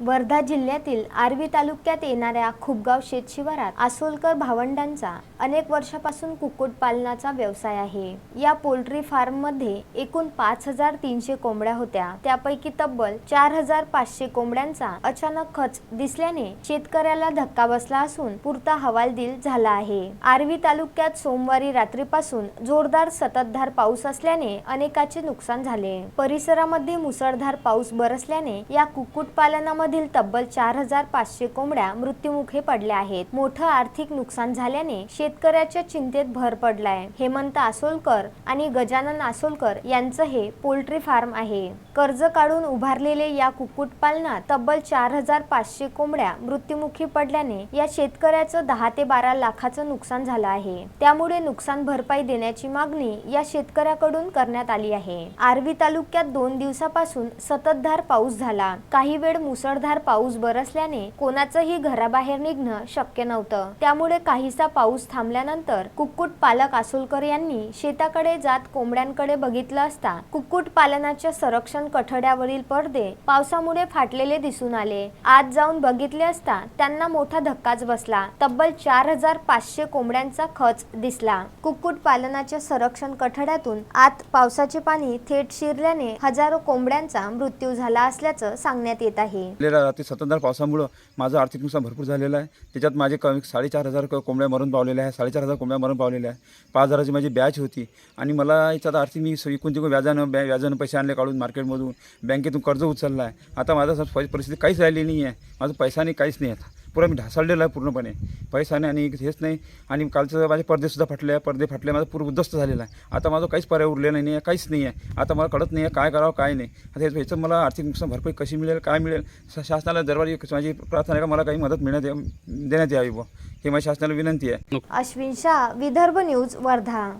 वर्धा जिल्ह्यातील आर्वी तालुक्यात येणाऱ्या खुपगाव शेत शिवारात आसोलकर भावंडांचा अनेक वर्षापासून कुक्कुटपालनाचा व्यवसाय आहे. या पोल्ट्री फार्ममध्ये एकूण पाच हजार तीनशे कोंबड्या होत्या. त्यापैकी तब्बल चार हजार पाचशे कोंबड्यांचा अचानक खच दिसल्याने शेतकऱ्याला धक्का बसला असून पुरता हवालदिल झाला आहे. आर्वी तालुक्यात सोमवारी रात्रीपासून जोरदार सततधार पाऊस असल्याने अनेकाचे नुकसान झाले. परिसरामध्ये मुसळधार पाऊस बरसल्याने या कुक्कुटपालनामध्ये कुक्कुटपालनामधील तब्बल चार हजार पाचशे कोंबड्या मृत्युमुखी पडल्या आहेत. मोठं आर्थिक नुकसान झाल्याने शेतकऱ्याच्या चिंतेत भर पडलाय. हेमंत आसोलकर आणि गजानन आसोलकर यांचं हे पोल्ट्री फार्म आहे. कर्ज काढून उभारलेले या कुक्कुटपालनात तब्बल चार हजार पाचशे कोंबड्या मृत्यूमुखी पडल्याने या शेतकऱ्याचं दहा ते बारा लाखाचं नुकसान झालं आहे. त्यामुळे नुकसान भरपाई देण्याची मागणी या शेतकऱ्याकडून करण्यात आली आहे. आर्वी तालुक्यात दोन दिवसापासून सततधार पाऊस झाला. काही वेळ मुसळ मुसळधार पाऊस बरसल्याने कोणाचंही घराबाहेर निघणं शक्य नव्हतं. त्यामुळे काहीसा पाऊस थांबल्यानंतर कुक्कुट पालक आसोलकर यांनी शेताकडे जात कोंबड्यांकडे बघितलं असता कुक्कुट पालनाच्या संरक्षण कठड्यावरील पडदे पावसामुळे फाटलेले दिसून आले. आत जाऊन बघितले असता त्यांना मोठा धक्काच बसला. तब्बल चार हजार पाचशे कोंबड्यांचा खच दिसला. कुक्कुट पालनाच्या संरक्षण कठड्यातून आत पावसाचे पाणी थेट शिरल्याने हजारो कोंबड्यांचा मृत्यू झाला असल्याचं सांगण्यात येत आहे. गेल्या रात्री सततधार पावसामुळं माझं आर्थिक नुकसान भरपूर झालेलं आहे. त्याच्यात माझे कमी साडेचार हजार क- कोंबड्या मरून पावलेल्या आहे साडेचार हजार कोंबड्या मरून पावलेल्या आहे पाच हजाराची माझी बॅच होती. आणि मला याच्यात आर्थिक मी विकून इकून तिकून व्याजानं बॅ व्याजानं पैसे आणले काढून मार्केटमधून बँकेतून कर्ज उचललं आहे. आता माझा परि- परिस्थिती काहीच राहिली नाही आहे. माझं पैसा नाही काहीच नाही आता. पुरा मी ढासळलेला आहे पूर्णपणे. पैसा नाही आणि हेच नाही. आणि कालचं माझे पडदेसुद्धा फाटले आहे पडदे फाटले माझा पूर्ण उद्ध्वस्त झालेला आहे. आता माझं काहीच पर्याय उरलेला नाही आहे काहीच नाही आहे. आता मला कळत नाही आहे काय करावं काय नाही. आता ह्याचं ह्याचं मला आर्थिक नुकसान भरपाई कशी मिळेल काय मिळेल? शासनाला दरबारी माझी प्रार्थना आहे का मला काही मदत मिळण्यात देण्यात यावी बुवा. हे माझ्या शासनाला विनंती आहे. अश्विन शाह विदर्भ न्यूज वर्धा.